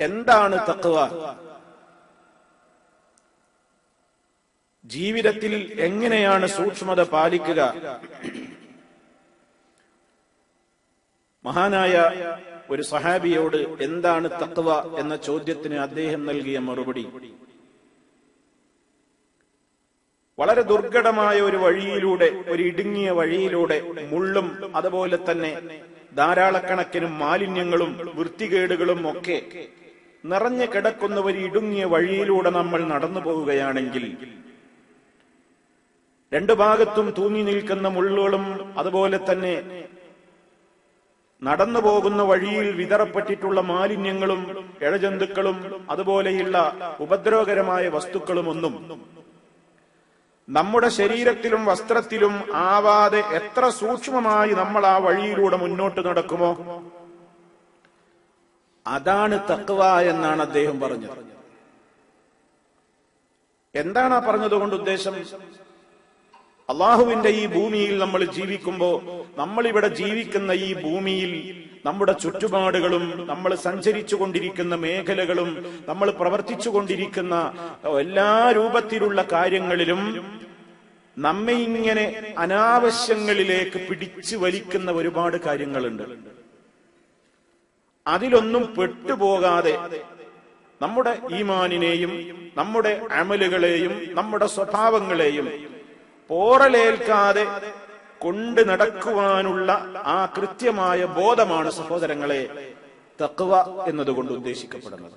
എന്താണ് തക്കുവ ജീവിതത്തിൽ എങ്ങനെയാണ് സൂക്ഷ്മത പാലിക്കുക? മഹാനായ ഒരു സഹാബിയോട് എന്താണ് തക്വ എന്ന ചോദ്യത്തിന് അദ്ദേഹം നൽകിയ മറുപടി. വളരെ ദുർഘടമായ ഒരു വഴിയിലൂടെ ഒരു ഇടുങ്ങിയ വഴിയിലൂടെ മുള്ളും അതുപോലെ തന്നെ ധാരാളക്കണക്കിന് മാലിന്യങ്ങളും വൃത്തികേടുകളും ഒക്കെ നിറഞ്ഞു കിടക്കുന്ന ഒരു ഇടുങ്ങിയ വഴിയിലൂടെ നമ്മൾ നടന്നു പോവുകയാണെങ്കിൽ രണ്ടു ഭാഗത്തും തൂങ്ങി നിൽക്കുന്ന മുള്ളുകളും അതുപോലെ തന്നെ നടന്നു പോകുന്ന വഴിയിൽ വിതറപ്പെട്ടിട്ടുള്ള മാലിന്യങ്ങളും ഇഴജന്തുക്കളും അതുപോലെയുള്ള ഉപദ്രവകരമായ വസ്തുക്കളും ഒന്നും നമ്മുടെ ശരീരത്തിലും വസ്ത്രത്തിലും ആവാതെ എത്ര സൂക്ഷ്മമായി നമ്മൾ ആ വഴിയിലൂടെ മുന്നോട്ട് നടക്കുമോ? അതാണ് തക്വ എന്നാണ് അദ്ദേഹം പറഞ്ഞത്. എന്താണ് ആ പറഞ്ഞതുകൊണ്ട് ഉദ്ദേശം? അള്ളാഹുവിന്റെ ഈ ഭൂമിയിൽ നമ്മൾ ജീവിക്കുമ്പോ നമ്മളിവിടെ ജീവിക്കുന്ന ഈ ഭൂമിയിൽ നമ്മുടെ ചുറ്റുപാടുകളും നമ്മൾ സഞ്ചരിച്ചു കൊണ്ടിരിക്കുന്ന മേഖലകളും നമ്മൾ പ്രവർത്തിച്ചു കൊണ്ടിരിക്കുന്ന എല്ലാ രൂപത്തിലുള്ള കാര്യങ്ങളിലും നമ്മെ ഇങ്ങനെ അനാവശ്യങ്ങളിലേക്ക് പിടിച്ചു വലിക്കുന്ന ഒരുപാട് കാര്യങ്ങളുണ്ട്. അതിലൊന്നും പെട്ടുപോകാതെ നമ്മുടെ ഈമാനിനെയും നമ്മുടെ അമലുകളെയും നമ്മുടെ സ്വഭാവങ്ങളെയും പോറലേൽക്കാതെ കൊണ്ട് നടക്കുവാനുള്ള ആ കൃത്യമായ ബോധമാണ് സഹോദരങ്ങളെ തക്വ എന്നതുകൊണ്ട് ഉദ്ദേശിക്കപ്പെടുന്നത്.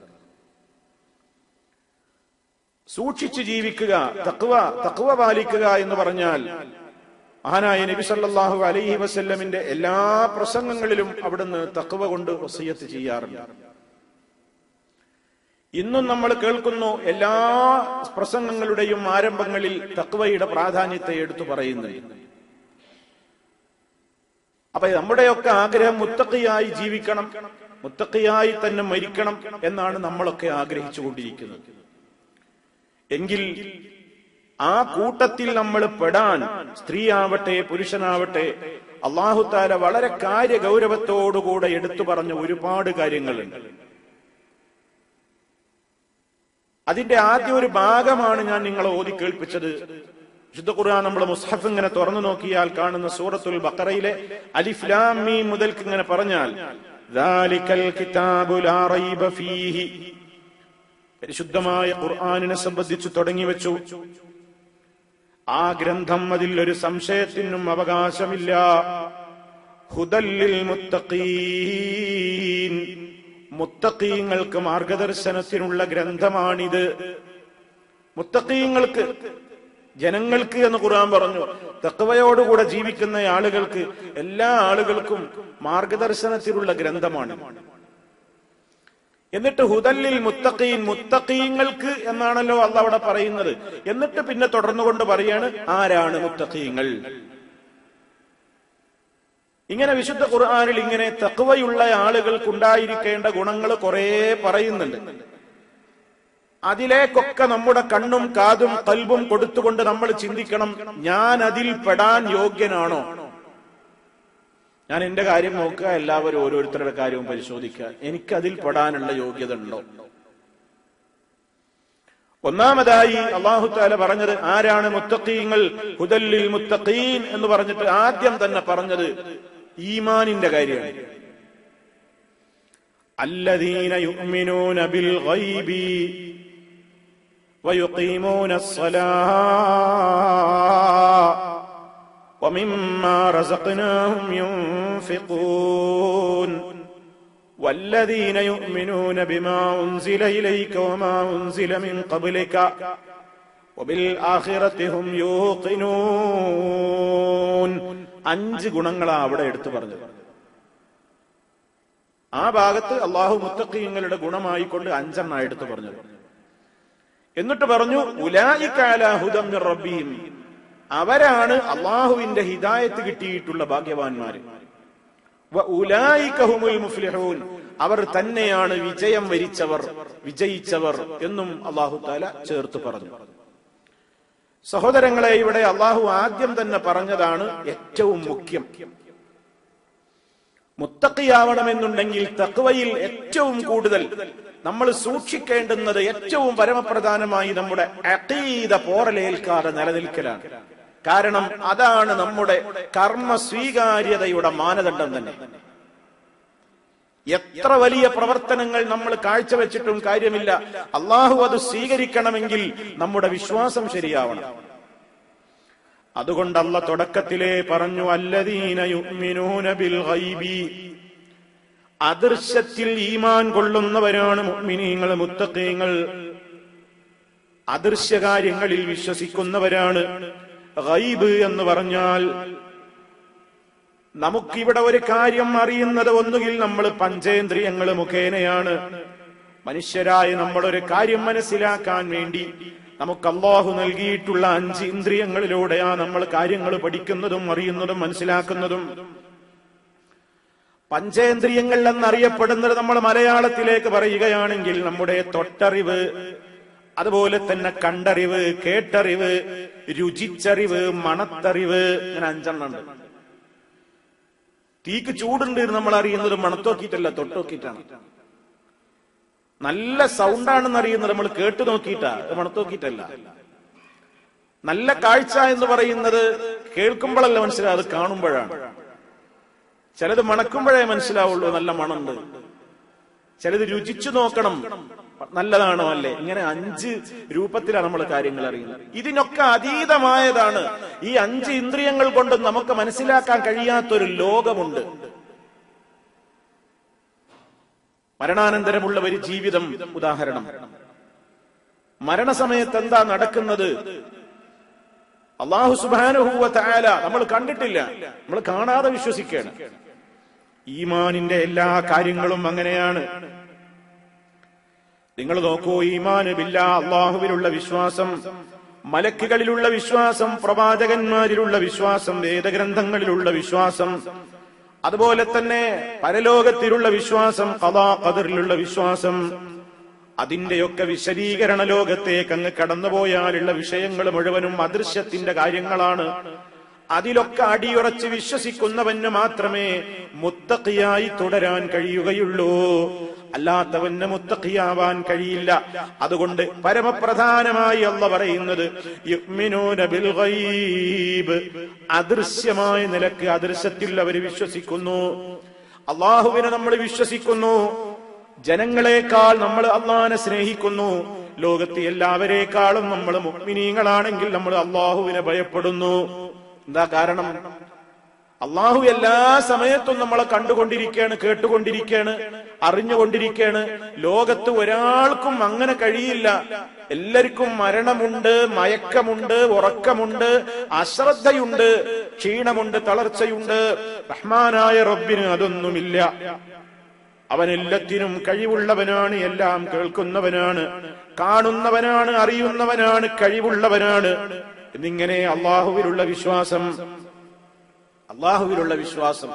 സൂക്ഷിച്ചു ജീവിക്കുക തക്വ തക്വ പാലിക്കുക എന്ന് പറഞ്ഞാൽ മഹാനായ നബി സല്ലാഹു അലൈഹി വസ്ല്ലമിന്റെ എല്ലാ പ്രസംഗങ്ങളിലും അവിടുന്ന് തക്കവ കൊണ്ട് വസയ്യത്ത് ചെയ്യാറുണ്ട്. ഇന്നും നമ്മൾ കേൾക്കുന്നു എല്ലാ പ്രസംഗങ്ങളുടെയും ആരംഭങ്ങളിൽ തക്വയുടെ പ്രാധാന്യത്തെ എടുത്തു പറയുന്നുണ്ട് അപ്പൊ നമ്മുടെയൊക്കെ ആഗ്രഹം മുത്തക്കിയായി ജീവിക്കണം മുത്തക്കിയായി തന്നെ മരിക്കണം എന്നാണ് നമ്മളൊക്കെ ആഗ്രഹിച്ചുകൊണ്ടിരിക്കുന്നത്. എങ്കിൽ ആ കൂട്ടത്തിൽ നമ്മൾ പെടാൻ സ്ത്രീയാവട്ടെ പുരുഷനാവട്ടെ അള്ളാഹുത്താല വളരെ കാര്യ കാര്യഗൗരവത്തോടുകൂടെ എടുത്തു പറഞ്ഞ ഒരുപാട് കാര്യങ്ങളുണ്ട്. അതിന്റെ ആദ്യ ഒരു ഭാഗമാണ് ഞാൻ നിങ്ങളെ ഓതി കേൾപ്പിച്ചത്. വിശുദ്ധ ഖുർആൻ നമ്മൾ മുസ്ഹഫ് ഇങ്ങനെ തുറന്നു നോക്കിയാൽ കാണുന്ന സൂറത്തുൽ ബക്കറയിലെ അലിഫ്ലാമി മുതൽക്ക് ഇങ്ങനെ പറഞ്ഞാൽ പരിശുദ്ധമായ ഖുർആനിനെ സംബന്ധിച്ച് തുടങ്ങി വെച്ചു. ആ ഗ്രന്ഥം അതിൽ ഒരു സംശയത്തിനും അവകാശമില്ല. ഹുദല്ലിൽ മുത്തഖീൻ. മുത്തക്കീങ്ങൾക്ക് മാർഗദർശനത്തിനുള്ള ഗ്രന്ഥമാണിത്. മുത്തക്കീങ്ങൾക്ക് ജനങ്ങൾക്ക് എന്ന് ഖുർആൻ പറഞ്ഞു. തക്കവയോടുകൂടെ ജീവിക്കുന്ന ആളുകൾക്ക് എല്ലാ ആളുകൾക്കും മാർഗദർശനത്തിലുള്ള ഗ്രന്ഥമാണ്. എന്നിട്ട് ഹുദല്ലിൽ മുത്തഖീൻ മുത്തഖീങ്ങൾക്ക് എന്നാണല്ലോ അല്ല അവിടെ പറയുന്നത്. എന്നിട്ട് പിന്നെ തുടർന്നുകൊണ്ട് പറയാണ് ആരാണ് മുത്തഖീങ്ങൾ? ഇങ്ങനെ വിശുദ്ധ ഖുർആാനിൽ ഇങ്ങനെ തക്കവയുള്ള ആളുകൾക്കുണ്ടായിരിക്കേണ്ട ഗുണങ്ങൾ കുറെ പറയുന്നുണ്ട്. അതിലേക്കൊക്കെ നമ്മുടെ കണ്ണും കാതും കൽബും കൊടുത്തുകൊണ്ട് നമ്മൾ ചിന്തിക്കണം ഞാൻ അതിൽ പെടാൻ യോഗ്യനാണോ? ഞാൻ എന്റെ കാര്യം നോക്കുക എല്ലാവരും ഓരോരുത്തരുടെ കാര്യവും പരിശോധിക്കുക എനിക്കതിൽ പെടാനുള്ള യോഗ്യത ഉണ്ടോ ഒന്നാമതായി അള്ളാഹു താല പറഞ്ഞത് ആരാണ് മുത്തഖീങ്ങൾ ഹുദല്ലിൽ മുത്തഖീൻ എന്ന് പറഞ്ഞിട്ട് ആദ്യം തന്നെ പറഞ്ഞത് ഈമാനിന്റെ കാര്യമാണ് الذين يؤمنون بالغيب ويقيمون الصلاة ومما رزقناهم ينفقون والذين يؤمنون بما أنزل إليك وما أنزل من قبلك وبالآخرة هم يوقنون അഞ്ച് ഗുണങ്ങളാ അവിടെ എടുത്തു പറഞ്ഞത് ആ ഭാഗത്ത് അള്ളാഹു മുത്തഖീങ്ങളുടെ ഗുണമായിക്കൊണ്ട് അഞ്ചെണ്ണ എടുത്തു പറഞ്ഞത് എന്നിട്ട് പറഞ്ഞു ഉലായിക്കാലാഹുദം റബ്ബീം അവരാണ് അള്ളാഹുവിന്റെ ഹിദായത്ത് കിട്ടിയിട്ടുള്ള ഉലായിക്കഹുമുൽ മുഫ്ലിഹൂൻ. അവർ തന്നെയാണ് വിജയം വരിച്ചവർ വിജയിച്ചവർ എന്നും അള്ളാഹു താല ചേർത്ത് പറഞ്ഞു. സഹോദരങ്ങളെ ഇവിടെ അള്ളാഹു ആദ്യം തന്നെ പറഞ്ഞതാണ് ഏറ്റവും മുഖ്യം. മുത്തക്കിയാവണമെന്നുണ്ടെങ്കിൽ തക്വയിൽ ഏറ്റവും കൂടുതൽ നമ്മൾ സൂക്ഷിക്കേണ്ടുന്നത് ഏറ്റവും പരമപ്രധാനമായി നമ്മുടെ അതീത പോറലേൽക്കാതെ നിലനിൽക്കലാണ്. കാരണം അതാണ് നമ്മുടെ കർമ്മ സ്വീകാര്യതയുടെ മാനദണ്ഡം തന്നെ. എത്ര വലിയ പ്രവർത്തനങ്ങൾ നമ്മൾ കാഴ്ചവെച്ചിട്ടും കാര്യമില്ല. അള്ളാഹു അത് സ്വീകരിക്കണമെങ്കിൽ നമ്മുടെ വിശ്വാസം ശരിയാവണം. അതുകൊണ്ട് അല്ല തുടക്കത്തിലേ പറഞ്ഞു ബിൽ ഗൈബി. അദൃശ്യത്തിൽ ഈമാൻ കൊള്ളുന്നവരാണ് മുഅ്മിനീങ്ങൾ മുത്തഖീങ്ങൾ. അദൃശ്യ കാര്യങ്ങളിൽ വിശ്വസിക്കുന്നവരാണ്. ഗൈബ് എന്ന് പറഞ്ഞാൽ നമുക്കിവിടെ ഒരു കാര്യം അറിയുന്നത് ഒന്നുകിൽ നമ്മൾ പഞ്ചേന്ദ്രിയങ്ങൾ മുഖേനയാണ്. മനുഷ്യരായ നമ്മളൊരു കാര്യം മനസ്സിലാക്കാൻ വേണ്ടി നമുക്ക് അള്ളാഹു നൽകിയിട്ടുള്ള അഞ്ച് ഇന്ദ്രിയങ്ങളിലൂടെയാ നമ്മൾ കാര്യങ്ങൾ പഠിക്കുന്നതും അറിയുന്നതും മനസ്സിലാക്കുന്നതും. പഞ്ചേന്ദ്രിയങ്ങൾ എന്നറിയപ്പെടുന്നത് നമ്മൾ മലയാളത്തിലേക്ക് പറയുകയാണെങ്കിൽ നമ്മുടെ തൊട്ടറിവ് അതുപോലെ തന്നെ കണ്ടറിവ് കേട്ടറിവ് രുചിച്ചറിവ് മണത്തറിവ് ഇങ്ങനെ അഞ്ചെണ്ണം ഉണ്ട് തീക്ക് ചൂടുണ്ട് നമ്മൾ അറിയുന്നത് മണത്തോക്കിയിട്ടല്ല തൊട്ടോക്കിയിട്ടാണ്. നല്ല സൗണ്ടാണെന്ന് അറിയുന്നത് നമ്മൾ കേട്ടു നോക്കിയിട്ടാ മണത്തോക്കിയിട്ടല്ല. നല്ല കാഴ്ച എന്ന് പറയുന്നത് കേൾക്കുമ്പോഴല്ല മനസ്സിലാവും അത് കാണുമ്പോഴാണ്. ചിലത് മണക്കുമ്പോഴേ മനസ്സിലാവുള്ളൂ നല്ല മണമുണ്ട്. ചിലത് രുചിച്ചു നോക്കണം നല്ലതാണോ അല്ലേ? ഇങ്ങനെ അഞ്ച് രൂപത്തിലാണ് നമ്മൾ കാര്യങ്ങൾ അറിയുന്നത്. ഇതിനൊക്കെ അതീതമായതാണ്. ഈ അഞ്ച് ഇന്ദ്രിയങ്ങൾ കൊണ്ട് നമുക്ക് മനസ്സിലാക്കാൻ കഴിയാത്തൊരു ലോകമുണ്ട്. മരണാനന്തരമുള്ള ഒരു ജീവിതം. ഉദാഹരണം. മരണസമയത്ത് എന്താ നടക്കുന്നത്? അള്ളാഹു സുബാനുഹൂവ തായാല നമ്മൾ കണ്ടിട്ടില്ല. നമ്മൾ കാണാതെ വിശ്വസിക്കുകയാണ്. ഈമാനിന്റെ എല്ലാ കാര്യങ്ങളും അങ്ങനെയാണ്. നിങ്ങൾ നോക്കൂ ഈമാന് ബില്ല അള്ളാഹുവിലുള്ള വിശ്വാസം മലക്കുകളിലുള്ള വിശ്വാസം പ്രവാചകന്മാരിലുള്ള വിശ്വാസം വേദഗ്രന്ഥങ്ങളിലുള്ള വിശ്വാസം അതുപോലെ തന്നെ പരലോകത്തിലുള്ള വിശ്വാസം കഥാ കതിറിലുള്ള വിശ്വാസം അതിന്റെയൊക്കെ വിശദീകരണ ലോകത്തേക്ക് അങ്ങ് കടന്നുപോയാലുള്ള വിഷയങ്ങൾ മുഴുവനും അദൃശ്യത്തിന്റെ കാര്യങ്ങളാണ്. അതിലൊക്കെ അടിയുറച്ച് വിശ്വസിക്കുന്നവന് മാത്രമേ മുത്തക്കിയായി തുടരാൻ കഴിയുകയുള്ളൂ. അല്ലാത്തവന് മുത്തഖിയാവാൻ കഴിയില്ല. അതുകൊണ്ട് പരമപ്രധാനമായി അല്ല പറയുന്നത് അദൃശ്യമായ നിലയ്ക്ക് അദൃശ്യത്തിൽ അവർ വിശ്വസിക്കുന്നു. അള്ളാഹുവിനെ നമ്മൾ വിശ്വസിക്കുന്നു. ജനങ്ങളെക്കാൾ നമ്മൾ അള്ളാഹിനെ സ്നേഹിക്കുന്നു. ലോകത്തെ എല്ലാവരെക്കാളും നമ്മൾ മുഗ്മിനീങ്ങളാണെങ്കിൽ നമ്മൾ അള്ളാഹുവിനെ ഭയപ്പെടുന്നു. എന്താ കാരണം? അള്ളാഹു എല്ലാ സമയത്തും നമ്മളെ കണ്ടുകൊണ്ടിരിക്കുകയാണ് കേട്ടുകൊണ്ടിരിക്കുകയാണ്. അറിഞ്ഞുകൊണ്ടിരിക്കുകയാണ് ലോകത്ത് ഒരാൾക്കും അങ്ങനെ കഴിയില്ല. എല്ലാവർക്കും മരണമുണ്ട് മയക്കമുണ്ട് ഉറക്കമുണ്ട് അശ്രദ്ധയുണ്ട് ക്ഷീണമുണ്ട് തളർച്ചയുണ്ട്. റഹ്മാനായ റബ്ബിന് അതൊന്നുമില്ല. അവൻ എല്ലാത്തിനും കഴിവുള്ളവനാണ് എല്ലാം കേൾക്കുന്നവനാണ് കാണുന്നവനാണ് അറിയുന്നവനാണ് കഴിവുള്ളവനാണ്. എന്നിങ്ങനെ അള്ളാഹുവിലുള്ള വിശ്വാസം അള്ളാഹുവിലുള്ള വിശ്വാസം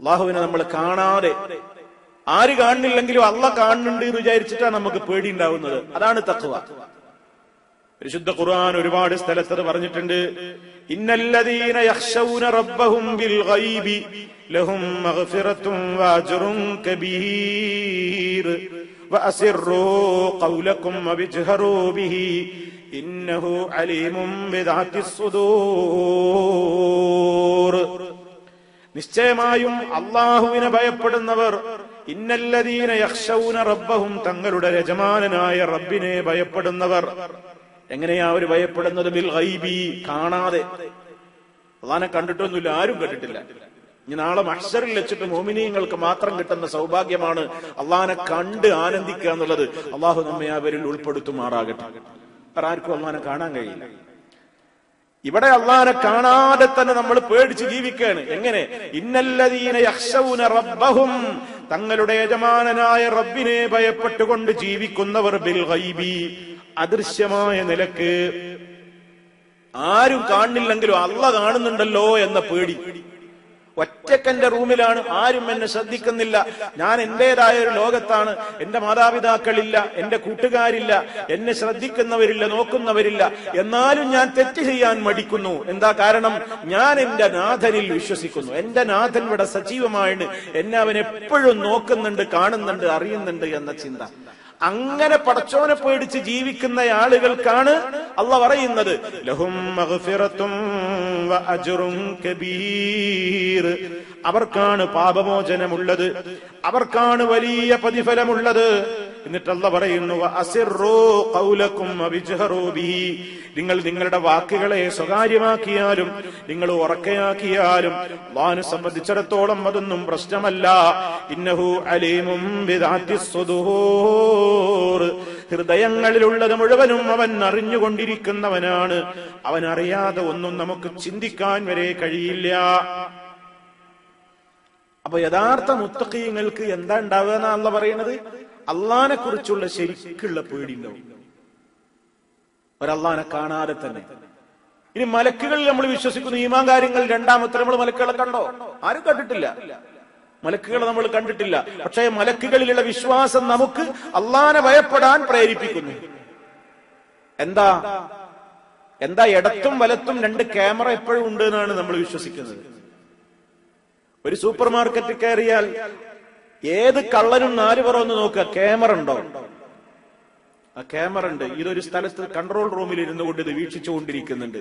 അള്ളാഹുവിനെ നമ്മൾ കാണാതെ ആര് കാണുന്നില്ലെങ്കിലും അള്ള കാണുന്നുണ്ട് എന്ന് വിചാരിച്ചിട്ടാണ് നമുക്ക് പേടി ഉണ്ടാവുന്നത് അതാണ് തത്വ പരിശുദ്ധ ഖുർആൻ ഒരുപാട് സ്ഥലത്ത് അത് പറഞ്ഞിട്ടുണ്ട് ഇന്നല്ലദീന യഖ്ശൗന റബ്ബഹും ബിൽ ഗൈബി ലഹും മഗ്ഫിറത്തും വഅജ്റുൻ കബീർ وأسروا قولكم وبجهروا به إنه عليم بذات الصدور നിശ്ചയമായും അള്ളാഹുവിനെ ഭയപ്പെടുന്നവർ ഇന്നല്ലദീന യഖ്ശൗന റബ്ബഹും തങ്ങളുടെ രജമാനനായ റബ്ബിനെ ഭയപ്പെടുന്നവർ. എങ്ങനെയാ അവർ ഭയപ്പെടുന്നത്? ബിൽ ഗൈബി. കാണാതെ. അള്ളാനെ കണ്ടിട്ടൊന്നുമില്ല ആരും കണ്ടിട്ടില്ല. ഇനി നാളെ മഷറിൽ വെച്ചിട്ട് മോമിനിയങ്ങൾക്ക് മാത്രം കിട്ടുന്ന സൗഭാഗ്യമാണ് അള്ളഹാനെ കണ്ട് ആനന്ദിക്കുക എന്നുള്ളത്. അള്ളാഹു നമ്മെ അവരിൽ ഉൾപ്പെടുത്തുമാറാകട്ടെ. ആർക്കും അള്ളഹാനെ കാണാൻ കഴിയില്ല. ഇവിടെ അള്ളാനെ കാണാതെ തന്നെ നമ്മൾ പേടിച്ച് ജീവിക്കുകയാണ്. എങ്ങനെ? ഇന്നല്ലതീന റബ്ബഹും തങ്ങളുടെ യജമാനനായ റബ്ബിനെ ഭയപ്പെട്ടുകൊണ്ട് ജീവിക്കുന്നവർ ബിൽ ഗൈബി. അദൃശ്യമായ നിലയ്ക്ക് ആരും കാണുന്നില്ലെങ്കിലും അള്ള കാണുന്നുണ്ടല്ലോ എന്ന പേടി. ഒറ്റക്കെന്റെ റൂമിലാണ് ആരും എന്നെ ശ്രദ്ധിക്കുന്നില്ല. ഞാൻ എന്റേതായ ഒരു ലോകത്താണ്. എന്റെ മാതാപിതാക്കളില്ല എന്റെ കൂട്ടുകാരില്ല എന്നെ ശ്രദ്ധിക്കുന്നവരില്ല നോക്കുന്നവരില്ല. എന്നാലും ഞാൻ തെറ്റ് ചെയ്യാൻ മടിക്കുന്നു. എന്താ കാരണം? ഞാൻ എന്റെ നാഥനിൽ വിശ്വസിക്കുന്നു. എന്റെ നാഥൻ ഇവിടെ സജീവമായിട്ട് എന്നെ അവൻ എപ്പോഴും നോക്കുന്നുണ്ട് കാണുന്നുണ്ട് അറിയുന്നുണ്ട് എന്ന ചിന്ത. അങ്ങനെ പടച്ചോനെ പേടിച്ച് ജീവിക്കുന്ന ആളുകൾക്കാണ് അല്ല പറയുന്നത്. ലഹും അവർക്കാണ് പാപമോചനമുള്ളത്. അവർക്കാണ് വലിയ പ്രതിഫലമുള്ളത്. എന്നിട്ട് അല്ല പറയുന്നു നിങ്ങൾ നിങ്ങളുടെ വാക്കുകളെ സ്വകാര്യമാക്കിയാലും നിങ്ങൾ ഉറക്കയാക്കിയാലും വാനു സംബന്ധിച്ചിടത്തോളം അതൊന്നും പ്രശ്നമല്ല. ഇന്നഹു അലീമും ഹൃദയങ്ങളിലുള്ളത് മുഴുവനും അവൻ അറിഞ്ഞുകൊണ്ടിരിക്കുന്നവനാണ്. അവൻ അറിയാതെ ഒന്നും നമുക്ക് ചിന്തിക്കാൻ വരെ കഴിയില്ല. അപ്പൊ യഥാർത്ഥ മുത്തക്കീങ്ങൾക്ക് എന്താ ഉണ്ടാവുക എന്നാണല്ലോ പറയുന്നത്? അള്ളാനെ കുറിച്ചുള്ള ശരിക്കുള്ള പേടി ഉണ്ടാവും ഒരള്ളഹാനെ കാണാതെ തന്നെ. ഇനി മലക്കുകളിൽ നമ്മൾ വിശ്വസിക്കുന്ന ഈമാൻ കാര്യങ്ങൾ രണ്ടാമത്തെ നമ്മൾ മലക്കുകളെ കണ്ടോ? ആരും കണ്ടിട്ടില്ല. മലക്കുകളെ നമ്മൾ കണ്ടിട്ടില്ല. പക്ഷേ മലക്കുകളിലുള്ള വിശ്വാസം നമുക്ക് അള്ളാനെ ഭയപ്പെടാൻ പ്രേരിപ്പിക്കുന്നു. എന്താ? എന്താ ഇടത്തും വലത്തും രണ്ട് ക്യാമറ എപ്പോഴും ഉണ്ട് എന്നാണ് നമ്മൾ വിശ്വസിക്കുന്നത്. ഒരു സൂപ്പർ മാർക്കറ്റിൽ കയറിയാൽ ഏത് കള്ളനും നാല് പുറം ഒന്ന് നോക്കുക ക്യാമറ ഉണ്ടോ? ആ ക്യാമറ ഉണ്ട്. ഇതൊരു സ്ഥലത്ത് കൺട്രോൾ റൂമിൽ ഇരുന്നു കൊണ്ട് ഇത് വീക്ഷിച്ചുകൊണ്ടിരിക്കുന്നുണ്ട്.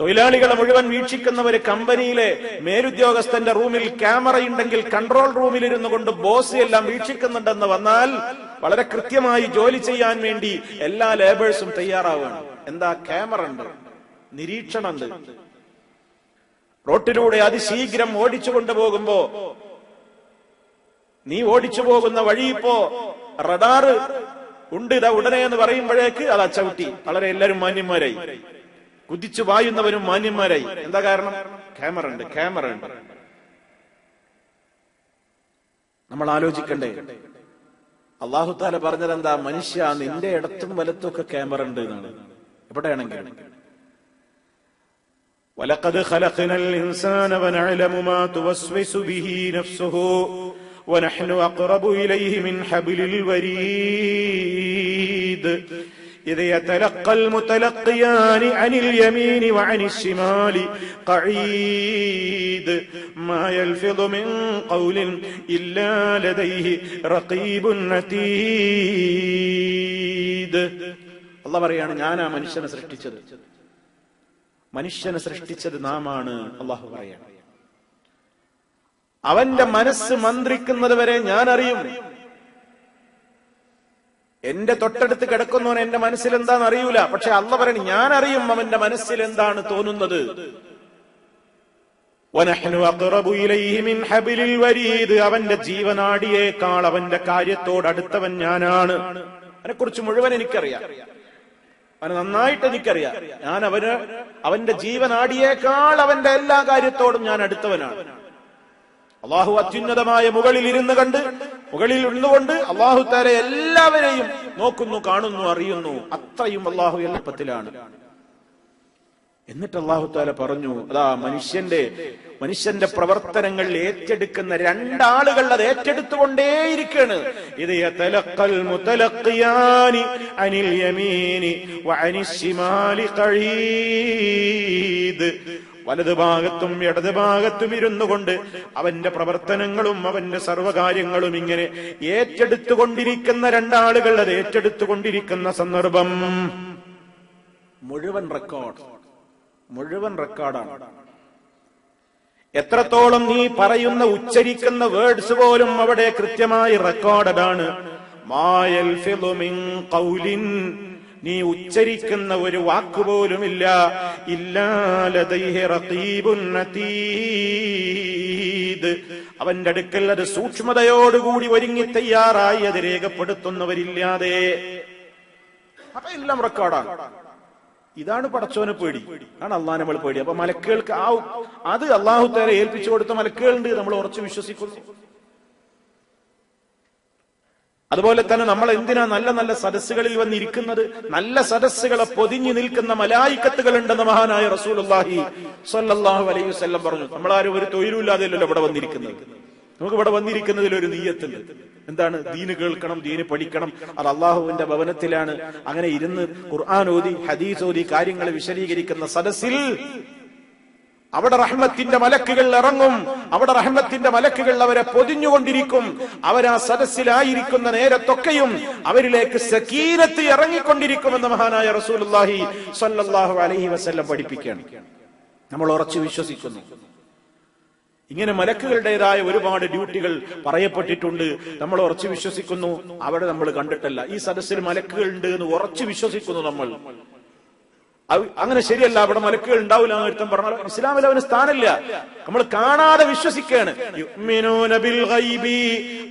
തൊഴിലാളികളെ മുഴുവൻ വീക്ഷിക്കുന്നവര് കമ്പനിയിലെ മേലുദ്യോഗസ്ഥന്റെ റൂമിൽ ക്യാമറ ഉണ്ടെങ്കിൽ കൺട്രോൾ റൂമിൽ ഇരുന്നു കൊണ്ട് ബോസ് എല്ലാം വീക്ഷിക്കുന്നുണ്ടെന്ന് വന്നാൽ വളരെ കൃത്യമായി ജോലി ചെയ്യാൻ വേണ്ടി എല്ലാ ലേബേഴ്സും തയ്യാറാവുകയാണ്. എന്താ ക്യാമറ ഉണ്ട്? നിരീക്ഷണമുണ്ട്. റോട്ടിലൂടെ അതിശീഘ്രം ഓടിച്ചു കൊണ്ടുപോകുമ്പോ നീ ഓടിച്ചു പോകുന്ന വഴി ഇപ്പോ റഡാറ് ഉണ്ട് ഇതാ ഉടനെ എന്ന് പറയുമ്പോഴേക്ക് അതാ ചവിട്ടി വളരെ എല്ലാവരും മാന്യന്മാരായി കുതിച്ചു വായുന്നവരും മാന്യന്മാരായി എന്താ കാരണം ക്യാമറ ഉണ്ട് ക്യാമറ ഉണ്ട് നമ്മൾ ആലോചിക്കണ്ടേ അള്ളാഹുത്താല പറഞ്ഞത് എന്താ മനുഷ്യ നിന്റെ ഇടത്തും വലത്തും ഒക്കെ ക്യാമറ ഉണ്ട് എന്നാണ് എവിടെയാണെങ്കിലും ولقد خلقنا الإنسان ونعلم ما توسوس به نفسه ونحن أقرب إليه من حبل الوريد إذ يتلقى المتلقيان عن اليمين وعن الشمال قعيد ما يلفظ من قول إلا لديه رقيب عتيد الله പറയാണ് ഞാനാ മനുഷ്യനെ സൃഷ്ടിച്ചത് മനുഷ്യനെ സൃഷ്ടിച്ചത് നാമാണ് അള്ളാഹു പറയാണ് അവന്റെ മനസ്സ് മന്ത്രിക്കുന്നത് വരെ ഞാൻ അറിയും എന്റെ തൊട്ടടുത്ത് കിടക്കുന്നവൻ എന്റെ മനസ്സിൽ എന്താന്ന് അറിയൂല പക്ഷെ അല്ല പറയണ ഞാൻ അറിയും അവന്റെ മനസ്സിൽ എന്താണ് തോന്നുന്നത് അവന്റെ ജീവനാടിയേക്കാൾ അവന്റെ കാര്യത്തോട് അടുത്തവൻ ഞാനാണ്. അതിനെക്കുറിച്ച് മുഴുവൻ എനിക്കറിയാം. അവന് നന്നായിട്ട് എനിക്കറിയാം. ഞാൻ അവന് അവന്റെ ജീവനാടിയേക്കാൾ അവന്റെ എല്ലാ കാര്യത്തോടും ഞാൻ അടുത്തവനാണ്. അള്ളാഹു അത്യുന്നതമായ മുകളിൽ ഇരുന്ന് കണ്ട് മുകളിൽ ഇരുന്നുകൊണ്ട് അള്ളാഹു താരെ എല്ലാവരെയും നോക്കുന്നു കാണുന്നു അറിയുന്നു. അത്രയും അള്ളാഹു എളുപ്പത്തിലാണ്. എന്നിട്ട് അള്ളാഹു താല പറഞ്ഞു അതാ മനുഷ്യന്റെ മനുഷ്യന്റെ പ്രവർത്തനങ്ങൾ ഏറ്റെടുക്കുന്ന രണ്ടാളുകൾ അത് ഏറ്റെടുത്തുകൊണ്ടേയിരിക്കാണ്. ഇത് അനിൽ യമീനി വഅനിശ് ഇടതുഭാഗത്തും ഭാഗത്തും ഇടത് ഭാഗത്തും ഇരുന്നു കൊണ്ട് അവന്റെ പ്രവർത്തനങ്ങളും അവന്റെ സർവകാര്യങ്ങളും ഇങ്ങനെ ഏറ്റെടുത്തുകൊണ്ടിരിക്കുന്ന രണ്ടാളുകൾ അത് ഏറ്റെടുത്തുകൊണ്ടിരിക്കുന്ന സന്ദർഭം. മുഴുവൻ റെക്കോർഡ് മുഴുവൻ റെക്കോർഡാണ്. എത്രത്തോളം നീ പറയുന്ന ഉച്ചരിക്കുന്ന വേർഡ്സ് പോലും അവിടെ കൃത്യമായി റെക്കോർഡഡ് ആണ് മായൽ നീ ഉച്ചരിക്കുന്ന ഒരു വാക്കുപോലുമില്ല അവന്റെ അടുക്കൽ അത് സൂക്ഷ്മതയോടുകൂടി ഒരുങ്ങി തയ്യാറായി അത് രേഖപ്പെടുത്തുന്നവരില്ലാതെ. അപ്പൊ എല്ലാം റെക്കോർഡാണ് ഇതാണ് പടച്ചോനെ പേടി. ആണ് അള്ളാഹ് നമ്മൾ പേടി. അപ്പൊ മലക്കുകൾക്ക് ആ അത് അള്ളാഹു തേരെ ഏൽപ്പിച്ചു കൊടുത്ത മലക്കുകളുണ്ട് നമ്മൾ ഉറച്ചു വിശ്വസിക്കുന്നു. അതുപോലെ തന്നെ നമ്മൾ എന്തിനാ നല്ല നല്ല സദസ്സുകളിൽ വന്നിരിക്കുന്നത്? നല്ല സദസ്സുകളെ പൊതിഞ്ഞു നിൽക്കുന്ന മലായിക്കത്തുകൾ ഉണ്ടെന്ന് മഹാനായ റസൂലുള്ളാഹി സ്വല്ലല്ലാഹു അലൈഹി വസല്ലം പറഞ്ഞു. നമ്മളാരും ഒരു തൊഴിലില്ലാതെയല്ലോ ഇവിടെ വന്നിരിക്കുന്നത്. നമുക്ക് ഇവിടെ വന്നിരിക്കുന്നതിൽ ഒരു നീയത്തുണ്ട്. എന്താണ്? ദീന് കേൾക്കണം ദീന് പഠിക്കണം. അത് അള്ളാഹുവിന്റെ ഭവനത്തിലാണ്. അങ്ങനെ ഇരുന്ന് ഖുർആൻ ഓതി ഹദീസ് ഓതി കാര്യങ്ങൾ വിശദീകരിക്കുന്ന സദസ്സിൽ അവിടെ റഹ്മത്തിന്റെ മലക്കുകൾ ഇറങ്ങും. അവിടെ റഹ്മത്തിന്റെ മലക്കുകൾ അവരെ പൊതിഞ്ഞുകൊണ്ടിരിക്കും. അവരാ സദസ്സിലായിരിക്കുന്ന നേരത്തൊക്കെയും അവരിലേക്ക് സക്കീനത്ത് ഇറങ്ങിക്കൊണ്ടിരിക്കുമെന്ന് മഹാനായ റസൂലുള്ളാഹി സ്വല്ലല്ലാഹു അലൈഹി വസല്ലം പഠിപ്പിക്കുകയാണ്. നമ്മൾ ഉറച്ചു വിശ്വസിക്കുന്നു. ഇങ്ങനെ മലക്കുകളുടേതായ ഒരുപാട് ഡ്യൂട്ടികൾ പറയപ്പെട്ടിട്ടുണ്ട്. നമ്മൾ ഉറച്ചു വിശ്വസിക്കുന്നു. അവിടെ നമ്മൾ കണ്ടിട്ടല്ല. ഈ സദസ്സിൽ മലക്കുകൾ ഉണ്ട് എന്ന് ഉറച്ചു വിശ്വസിക്കുന്നു നമ്മൾ. അങ്ങനെ ശരിയല്ല. അവിടെ മലക്കുകൾ ഉണ്ടാവില്ല എന്ന് ഒരുത്തം പറഞ്ഞാൽ ഇസ്ലാമിൽ അവന് സ്ഥാനമില്ല. നമ്മൾ കാണാതെ വിശ്വസിക്കുകയാണ്.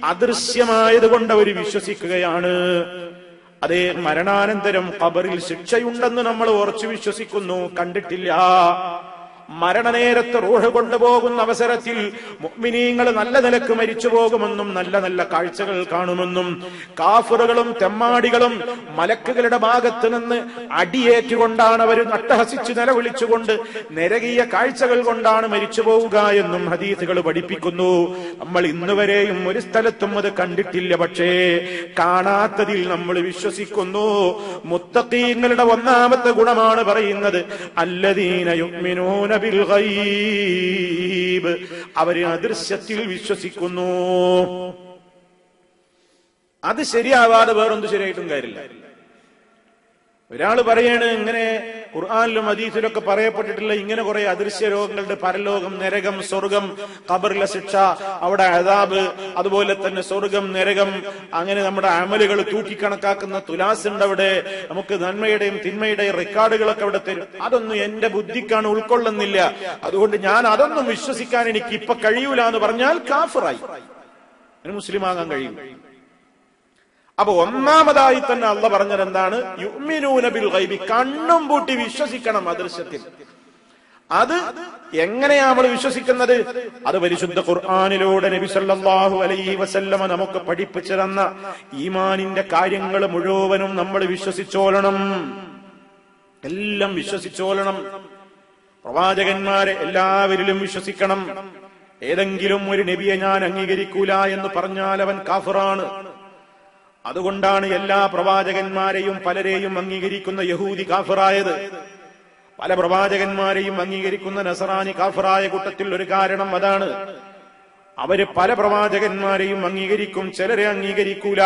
അദൃശ്യമായത് കൊണ്ട് അവർ വിശ്വസിക്കുകയാണ്. അതേ മരണാനന്തരം ഖബറിൽ ശിക്ഷയുണ്ടെന്ന് നമ്മൾ ഉറച്ചു വിശ്വസിക്കുന്നു. കണ്ടിട്ടില്ല. മരണനേരത്ത് റൂഹ് കൊണ്ടുപോകുന്ന അവസരത്തിൽ മുഗ്മിനീങ്ങൾ നല്ല നിലയ്ക്ക് മരിച്ചു പോകുമെന്നും നല്ല നല്ല കാഴ്ചകൾ കാണുമെന്നും കാഫറുകളും തെമ്മാടികളും മലക്കുകളുടെ ഭാഗത്ത് നിന്ന് അടിയേറ്റുകൊണ്ടാണ് അവർ നട്ടഹസിച്ച് നിലവിളിച്ചുകൊണ്ട് നിരകീയ കാഴ്ചകൾ കൊണ്ടാണ് മരിച്ചു പോവുക എന്നും ഹദീസുകൾ പഠിപ്പിക്കുന്നു. നമ്മൾ ഇന്നുവരെയും ഒരു സ്ഥലത്തും അത് കണ്ടിട്ടില്ല. പക്ഷേ കാണാത്തതിൽ നമ്മൾ വിശ്വസിക്കുന്നു. മുത്തക്കീങ്ങളുടെ ഒന്നാമത്തെ ഗുണമാണ് പറയുന്നത് അല്ലദീന ഗൈബ് അവർ അദൃശ്യത്തിൽ വിശ്വസിക്കുന്നു. അത് ശരിയാവാതെ വേറൊന്നും ശരിയായിട്ടും കാര്യമില്ല. ഒരാൾ പറയാണ് ഇങ്ങനെ ഖുർആാനിലും ഹദീസിലൊക്കെ പറയപ്പെട്ടിട്ടുള്ള ഇങ്ങനെ കുറെ അദൃശ്യ രോഗങ്ങളുടെ പരലോകം നരകം സ്വർഗം ഖബറിലെ ശിക്ഷ അവിടെ അതാബ് അതുപോലെ തന്നെ സ്വർഗം നരകം അങ്ങനെ നമ്മുടെ അമലുകൾ തൂക്കിക്കണക്കാക്കുന്ന തുലാസ് ഉണ്ട് അവിടെ. നമുക്ക് നന്മയുടെയും തിന്മയുടെയും റെക്കോർഡുകളൊക്കെ അവിടെ തരും. അതൊന്നും എന്റെ ബുദ്ധിക്കാണ് ഉൾക്കൊള്ളുന്നില്ല. അതുകൊണ്ട് ഞാൻ അതൊന്നും വിശ്വസിക്കാൻ എനിക്ക് ഇപ്പൊ കഴിയൂല എന്ന് പറഞ്ഞാൽ കാഫറായി. അതിന് മുസ്ലിം ആകാൻ കഴിയും. അപ്പൊ ഒന്നാമതായി തന്നെ അള്ള പറഞ്ഞത് എന്താണ്? യുമിനൂനബിൽ ഗൈബി. കണ്ണും പൂട്ടി വിശ്വസിക്കണം അദൃശ്യത്തിൽ അത് എങ്ങനെയാ നമ്മൾ വിശ്വസിക്കുന്നത്? അത് പരിശുദ്ധ ഖുർആാനിലൂടെ നബി സല്ലല്ലാഹു അലൈഹി വസല്ലമ നമുക്ക് പഠിപ്പിച്ചു തന്ന ഈമാനിന്റെ കാര്യങ്ങൾ മുഴുവനും നമ്മൾ വിശ്വസിച്ചോളണം. എല്ലാം വിശ്വസിച്ചോളണം. പ്രവാചകന്മാരെ എല്ലാവരിലും വിശ്വസിക്കണം. ഏതെങ്കിലും ഒരു നബിയെ ഞാൻ അംഗീകരിക്കൂല എന്ന് പറഞ്ഞാൽ അവൻ കാഫറാണ്. അതുകൊണ്ടാണ് എല്ലാ പ്രവാചകന്മാരെയും പലരെയും അംഗീകരിക്കുന്ന യഹൂദി കാഫറായത്. പല പ്രവാചകന്മാരെയും അംഗീകരിക്കുന്ന നസറാനി കാഫറായ കൂട്ടത്തിൽ ഒരു കാരണം അതാണ്. അവർ പല പ്രവാചകന്മാരെയും അംഗീകരിക്കും ചിലരെ അംഗീകരിക്കൂല.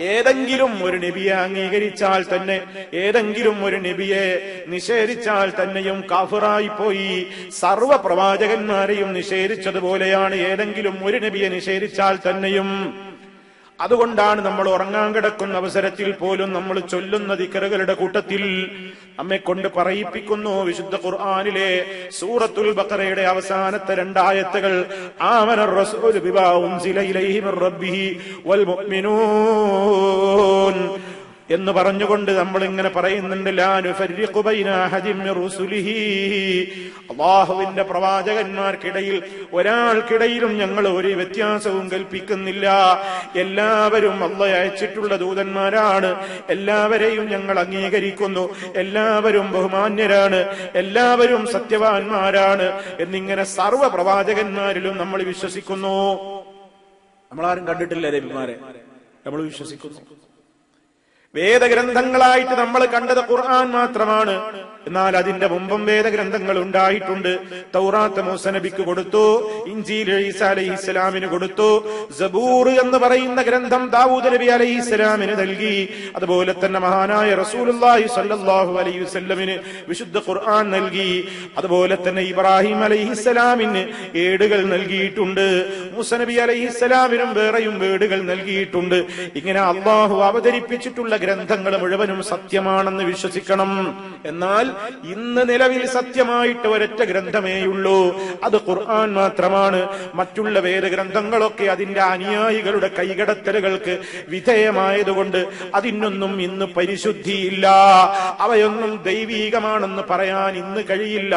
ഏതെങ്കിലും ഒരു നബിയെ അംഗീകരിച്ചാൽ തന്നെ ഏതെങ്കിലും ഒരു നബിയെ നിഷേധിച്ചാൽ തന്നെയും കാഫിറായി പോയി. സർവ പ്രവാചകന്മാരെയും നിഷേധിച്ചതുപോലെയാണ് ഏതെങ്കിലും ഒരു നബിയെ നിഷേധിച്ചാൽ തന്നെയും അതുകൊണ്ടാണ് നമ്മൾ ഉറങ്ങാൻ കിടക്കുന്ന അവസരത്തിൽ പോലും നമ്മൾ ചൊല്ലുന്ന ദിക്കറുകളുടെ കൂട്ടത്തിൽ നമ്മെ കൊണ്ട് പറയിപ്പിക്കുന്നു. വിശുദ്ധ ഖുർആാനിലെ സൂറത്തുൽ ബക്കറയുടെ അവസാനത്തെ രണ്ടായത്തുകൾ ആമനർ റബ്ബിഹി വൽ മുഅ്മിനൂൻ എന്ന് പറഞ്ഞുകൊണ്ട് നമ്മൾ ഇങ്ങനെ പറയുന്നുണ്ട് അള്ളാഹുവിന്റെ പ്രവാചകന്മാർക്കിടയിൽ ഒരാൾക്കിടയിലും ഞങ്ങൾ ഒരു വ്യത്യാസവും കൽപ്പിക്കുന്നില്ല. എല്ലാവരും അള്ള അയച്ചിട്ടുള്ള ദൂതന്മാരാണ്. എല്ലാവരെയും ഞങ്ങൾ അംഗീകരിക്കുന്നു. എല്ലാവരും ബഹുമാന്യരാണ്. എല്ലാവരും സത്യവാന്മാരാണ് എന്നിങ്ങനെ സർവ പ്രവാചകന്മാരിലും നമ്മൾ വിശ്വസിക്കുന്നു. നമ്മളാരും കണ്ടിട്ടില്ല രവിമാരെ നമ്മൾ വിശ്വസിക്കുന്നു. വേദഗ്രന്ഥങ്ങളായിട്ട് നമ്മൾ കണ്ടത് ഖുർആൻ മാത്രമാണ്. എന്നാൽ അതിന്റെ മുമ്പും വേദഗ്രന്ഥങ്ങൾ ഉണ്ടായിട്ടുണ്ട്. തൗറാത്ത് മൂസനബിക്ക് കൊടുത്തു ഇഞ്ചീൽ ഈസ അലൈഹി ഇസ്ലാമിന് കൊടുത്തു സബൂർ എന്ന് പറയുന്ന ഗ്രന്ഥം ദാവൂദ് നബി അലൈഹി ഇസ്ലാമിന് നൽകി. അതുപോലെ തന്നെ മഹാനായ റസൂലുള്ളാഹി സ്വല്ലല്ലാഹു അലൈഹി വസല്ലമിന് വിശുദ്ധ ഖുർആൻ നൽകി. അതുപോലെ തന്നെ ഇബ്രാഹിം അലൈഹി ഇസ്ലാമിന് ഏടുകൾ നൽകിയിട്ടുണ്ട്. മൂസ നബി അലൈഹി ഇസ്ലാമിനും വേറെയും വേടുകൾ നൽകിയിട്ടുണ്ട്. ഇങ്ങനെ അള്ളാഹു അവതരിപ്പിച്ചിട്ടുള്ള ഗ്രന്ഥങ്ങൾ മുഴുവനും സത്യമാണെന്ന് വിശ്വസിക്കണം. എന്നാൽ ഇന്ന് നിലവിൽ സത്യമായിട്ട് ഒരൊറ്റ ഗ്രന്ഥമേയുള്ളൂ അത് ഖുർആൻ മാത്രമാണ്. മറ്റുള്ള വേദഗ്രന്ഥങ്ങളൊക്കെ അതിന്റെ അനുയായികളുടെ കൈകടത്തലുകൾക്ക് വിധേയമായതുകൊണ്ട് അതിനൊന്നും ഇന്ന് പരിശുദ്ധിയില്ല. അവയൊന്നും ദൈവീകമാണെന്ന് പറയാൻ ഇന്ന് കഴിയില്ല.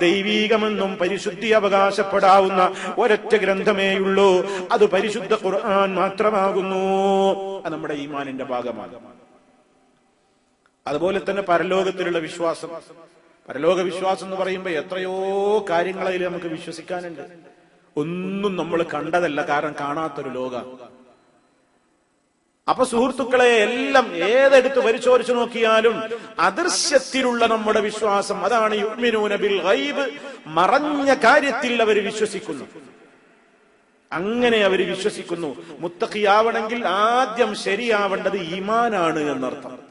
ദൈവീകമെന്നും പരിശുദ്ധി അവകാശപ്പെടാവുന്ന ഒരൊറ്റ ഗ്രന്ഥമേയുള്ളൂ അത് പരിശുദ്ധ ഖുർആൻ മാത്രമാകുന്നു. നമ്മുടെ ഈമാനിന്റെ ഭാഗമാണ്. അതുപോലെ തന്നെ പരലോകത്തിലുള്ള വിശ്വാസം. പരലോക വിശ്വാസം എന്ന് പറയുമ്പോൾ എത്രയോ കാര്യങ്ങളിൽ നമുക്ക് വിശ്വസിക്കാനുണ്ട്. ഒന്നും നമ്മൾ കണ്ടതല്ല കാരണം കാണാത്തൊരു ലോക. അപ്പൊ സുഹൃത്തുക്കളെ എല്ലാം ഏതെടുത്ത് പരിശോധിച്ചു നോക്കിയാലും അദൃശ്യത്തിലുള്ള നമ്മുടെ വിശ്വാസം അതാണ് യുഗ്മിനൂനബിൽ ഗൈബ്. മറഞ്ഞ കാര്യത്തിൽ അവർ വിശ്വസിക്കുന്നു. അങ്ങനെ അവർ വിശ്വസിക്കുന്നു. മുത്തഖിയാവണമെങ്കിൽ ആദ്യം ശരിയാവേണ്ടത് ഈമാനാണ് എന്നർത്ഥം.